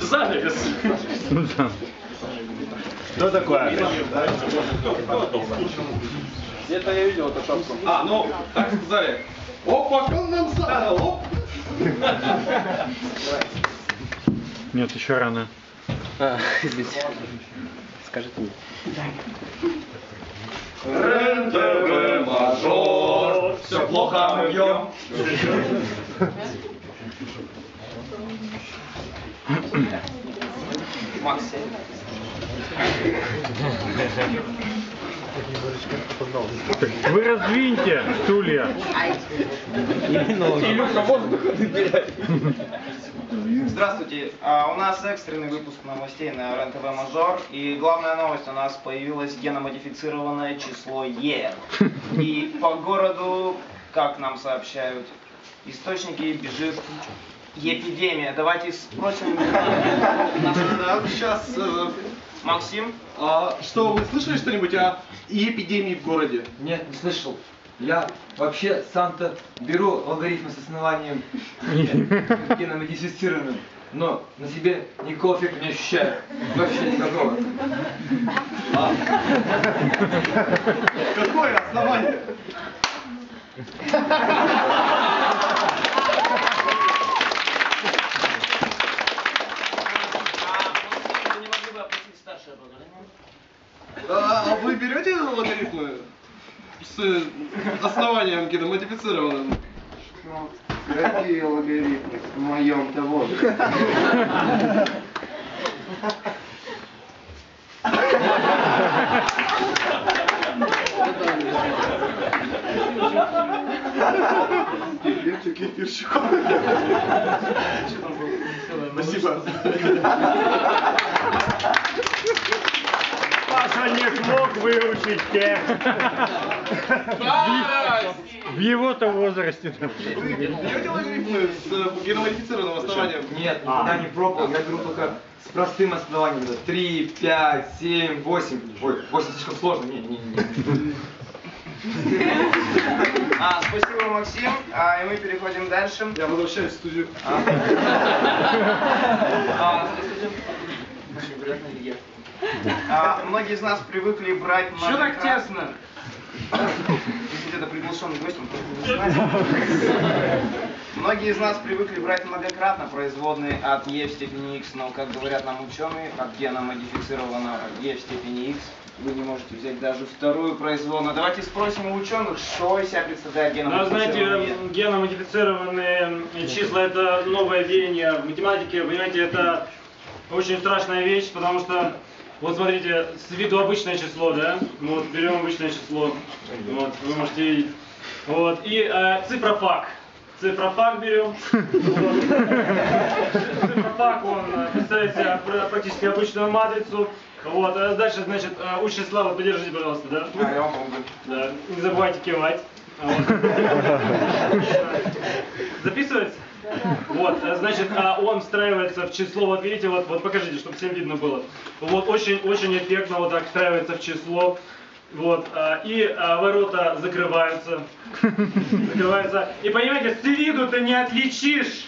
Занавес. Что такое? Где-то я видел эту шапку. А, ну, так сказали. Опа, конденсат! Оп! Нет, еще рано. А, извините. Скажите мне. РЕН-ТВ мажор, все плохо мы пьем. Вы раздвиньте стулья. Илюха, воздух. Здравствуйте. А, У нас экстренный выпуск новостей на РЕН-ТВ Мажор. И главная новость у нас появилось геномодифицированное число Е. И по городу, как нам сообщают источники, бежит эпидемия. Давайте спросим сейчас... Максим. А что, вы слышали что-нибудь о эпидемии в городе? Нет, не слышал. Я вообще сам-то беру алгоритмы с основанием геномодифицированным, но на себе никакого эффекта не ощущаю. Вообще никакого. А, Какое основание? А, Максим, вы не могли бы оплатить старшее поколение? А, а вы берете логарифмы с э, основанием геномодифицированным? Какие логарифмы в моем-то возрасте? Кефирчик, кефирчик. Спасибо. Паша не смог выучить тех. В его-то возрасте. Вы берете логарифмы с э, геномодифицированным основанием? Нет, никогда не пробовал. Я беру только с простым основанием. 3, 5, 7, 8. Ой, 8 слишком сложно. Не, не, не. А, спасибо, Максим. А, и мы переходим дальше. Я возвращаюсь в студию. А, Очень приятно, Илья. А, многие из нас привыкли брать Что так тесно? Это приглашенный гость, он. Многие из нас привыкли брать многократно производные от e в степени x, но, как говорят нам ученые, от гена модифицированного e в степени x вы не можете взять даже вторую производную. Давайте спросим у ученых, что из себя представляет гена Ну, знаете, геномодифицированные числа это новое веяние в математике, понимаете, это очень страшная вещь, потому что, вот смотрите, с виду обычное число, да, вот, берем обычное число, вот, вы можете видеть, вот, и э, цифра пак. Цифра пак берем. Вот. Цифра пак, он э, представляет себя пр- практически обычную матрицу. Вот, а дальше, значит, э, у числа, вот подержите, пожалуйста, да? А, я вам помогу. Да, не забывайте кивать. Вот. Записывается? Вот, э, значит, а он встраивается в число, вот видите, вот, вот покажите, чтобы всем видно было. Вот, очень, очень эффектно вот так встраивается в число. Вот, а, и а, ворота закрываются. Закрываются. И понимаете, с виду ты не отличишь.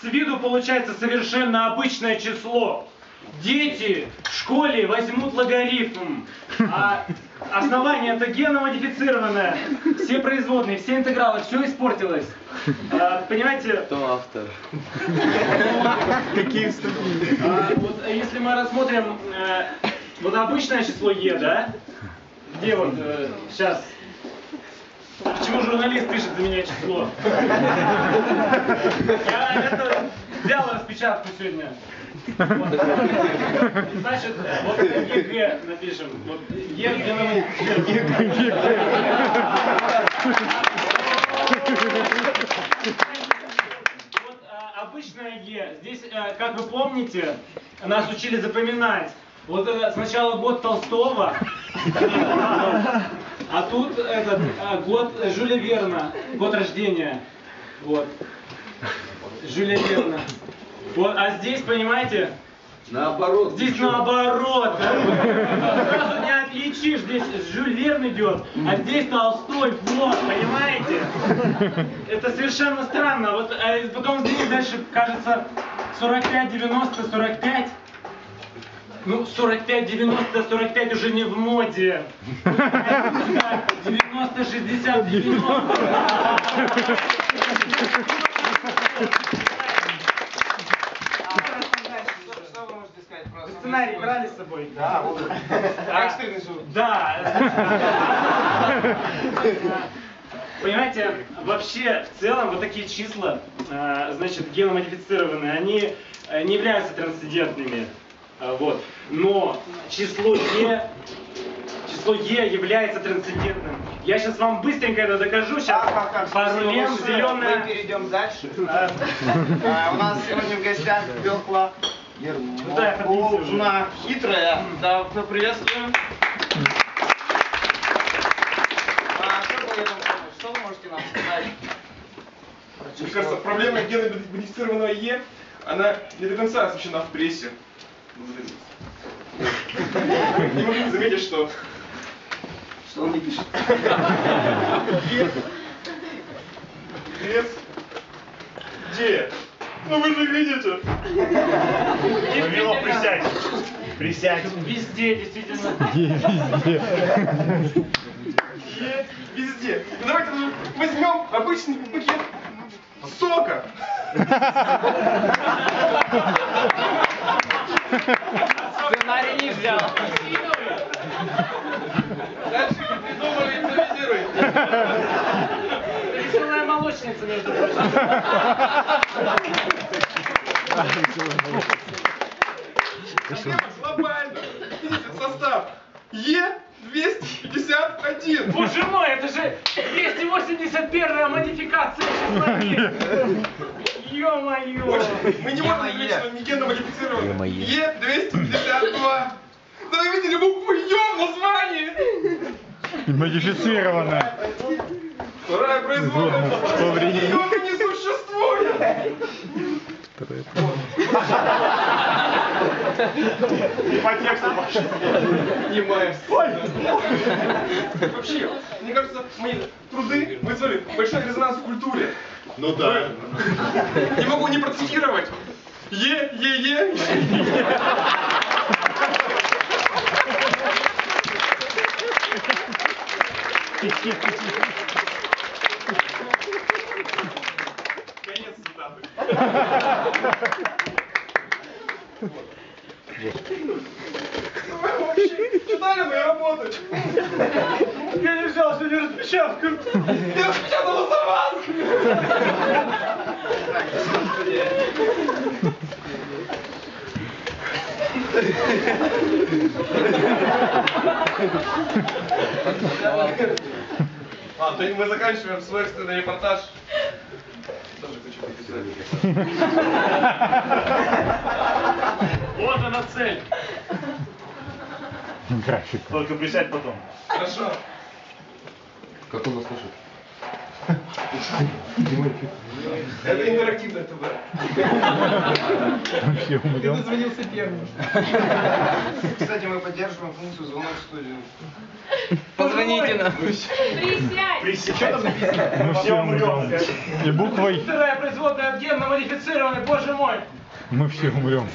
С виду получается совершенно обычное число. Дети в школе возьмут логарифм, а основание это геномодифицированное. Все производные, все интегралы, все испортилось. А, понимаете? Кто автор? Какие ступени? А, вот э, если мы рассмотрим э, вот обычное число Е, да? Где вот сейчас? Почему журналист пишет за меня число? Я это взял распечатку сегодня. Значит, вот ЕГЭ напишем. Вот Е где Вот а, обычное Е. Здесь, э, как вы помните, нас учили запоминать. Вот э, сначала год Толстого, а тут этот э, год Жюля Верна, год рождения. Вот. Жюля Верна. Вот, а здесь, понимаете, Наоборот. Здесь наоборот, как бы. Сразу не отличишь, здесь Жюль Верн идет, а здесь Толстой, вот, понимаете? Это совершенно странно. Вот а потом здесь дальше кажется 45, 90, 45. Ну, 45, 90, 45 уже не в моде. 90, 60, 90. Что, что вы можете сказать про основные Сценарий свойства? брали с собой? Да, вот. А, Экстренный суд. Да. Понимаете, вообще, в целом, вот такие числа, э, значит, геномодифицированные, они э, не являются трансцендентными. Э, Вот. Но число Е, число Е является трансцендентным. Я сейчас вам быстренько это докажу. Сейчас Так, так, так, пару спасибо лем, большое. зеленая. Мы перейдем дальше. А, У нас сегодня в гостях Бекла Ну. Ермоловна Хитрая. Да, поприветствуем. А, что вы можете нам сказать? Мне кажется, проблема геномодифицированного Е, она не до конца освещена в прессе. Не могу заметить, что... Что он не пишет? Е... Вес... Де? Ну вы же видите. Вавилов, присядь. Присядь. Везде, действительно. Е... Везде. Ну давайте возьмем обычный пакет сока. Сценарий не взял. Дальше придумали импровизируйте. Веселая молочница, между прочим. Проблема глобальна. Видите, состав. Е251. Боже мой, это же 281 модификация числа Е. Ё-моё. Мы не можем сказать, что не генно-модифицировано. Е252. Да вы видели букву Ё в названии? Модифицированная. Вторая производная. Её не существует. И по тексту пошел. Вообще, мне кажется, мои труды вызвали большой резонанс в культуре. Ну да. Не могу не процитировать. Е, е, е. Вообще читали мои работы? Я не взял сегодня распечатку. Я распечатала за вас! Ладно, то мы заканчиваем свой экстренный репортаж. Написать. Вот она цель. График. Только присядь потом. Хорошо. Это интерактивное ТВ. Все умрем. дозвонился первым. Кстати, мы поддерживаем функцию звонок в студию. Позвоните нам. Присядь. Мы все умрем. И буквой Вторая производная от генно модифицированной, боже мой. мы все умрем.